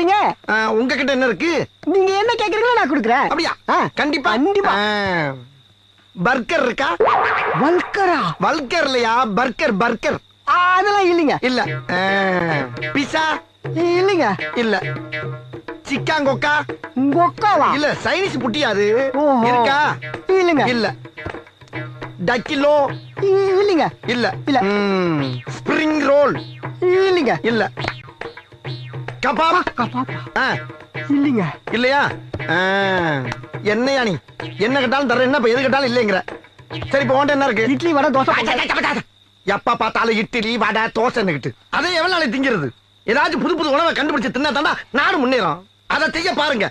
போறீங்க? ஆ, உங்ககிட்ட என்ன இருக்கு? நீங்க என்ன கேக்குறீங்களோ நான் கொடுக்குறேன். அப்படியா? கண்டிப்பா. கண்டிப்பா. பர்கர் இருக்கா? வல்கரா வல்கர் இல்லையா? Burger burger. அதெல்லாம் இல்லைங்க. இல்ல. பிசா இல்லைங்க. இல்ல. சிக்காங்கொக்கா உங்க ஒக்காவா இல்ல சைனீஸ் புட்டியா அது? ஓஹோ. இருக்கா? இல்லைங்க. இல்ல. டக்கிலோ? இல்லைங்க. இல்ல. இல்ல. Spring roll? இல்லைங்க. இல்ல. கபாப். பாப்பா ஆ, இல்லைங்க. இல்லையா? என்னையா நீ? என்ன கேட்டாலும் தர என்ன எது கேட்டாலும் இல்லைங்கிற. சரி இப்ப என்ன இருக்கு? இட்லி வடை தோசை. எப்ப பார்த்தாலும் இட்லி வடை தோசைன்னுகிட்டு அதை எவ்வளவு நாளைக்கு திங்கிறது? ஏதாச்சும் புது புது உணவை கண்டுபிடிச்சு தின்னா தாண்டா நாடு முன்னேறும். அதை செய்ய பாருங்க.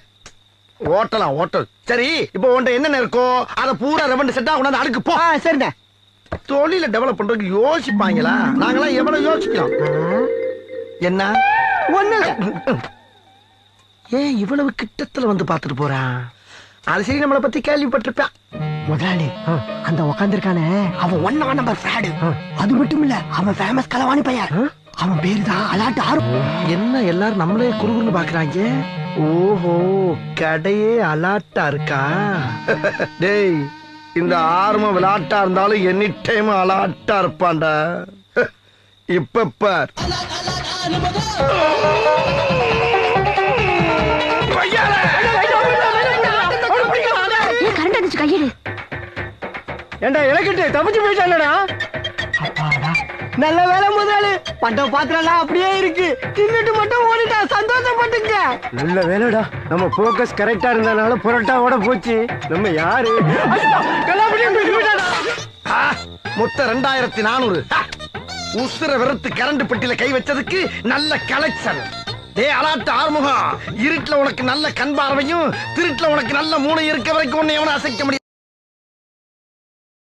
ஓட்டலாம் ஓட்டல். சரி இப்போ உன்ட்ட என்னென்ன இருக்கோ அதை பூரா ரெவண்டு செட்டா கொண்டாந்து அடுக்கு போ. சரிண்ணே. தொழில டெவலப் பண்றதுக்கு யோசிப்பாங்களா? நாங்களாம் எவ்வளவு யோசிக்கிறோம்? என்ன? ஒண்ணு ஏன் இவ்வளவு கிட்டத்துல வந்து பார்த்துட்டு போறான்? அது சரி நம்மளை பத்தி கேள்விப்பட்டிருப்பான். முதலாளி அந்த உக்காந்துருக்கானே அவன் ஒன்னா நம்பர் ஃப்ராடு அது மட்டும் இல்ல அவன் ஃபேமஸ் கலவாணி பையன். அவன் பேரு தான் அலாட்டு ஆறு என்ன எல்லாரும் நம்மளே குறுகுறுன்னு பாக்குறாங்க ஓஹோ கடையே அலாட்டா இருக்கா? டேய் இந்த ஆர்ம விளையாட்டா இருந்தாலும் எனி டைம் அலாட்டா இருப்பான்டா. இப்ப பார். ஏண்டா இலக்கிட்டு தப்பிச்சு போயிட்டானடா அப்பாடா. நல்ல வேலை முதலாளி. பட்ட பாத்திரம் அப்படியே இருக்கு. தின்னுட்டு மட்டும் ஓடிட்டா சந்தோஷப்பட்டுங்க நல்ல வேலைடா. நம்ம போக்கஸ் கரெக்டா இருந்தனால புரோட்டாவோட போச்சு. நம்ம யாரு? ஆ, மொத்தம் ரெண்டாயிரத்தி நானூறு. உசுர வெறுத்து கரண்ட் பெட்டியில கை வச்சதுக்கு நல்ல கலெக்ஷன் டே அலாட்டு ஆறுமுகம். இருட்டுல உனக்கு நல்ல கண் பார்வையும் திருட்டுல உனக்கு நல்ல மூளை இருக்க வரைக்கும் உன்னை எவனும் அசைக்க முடியாது.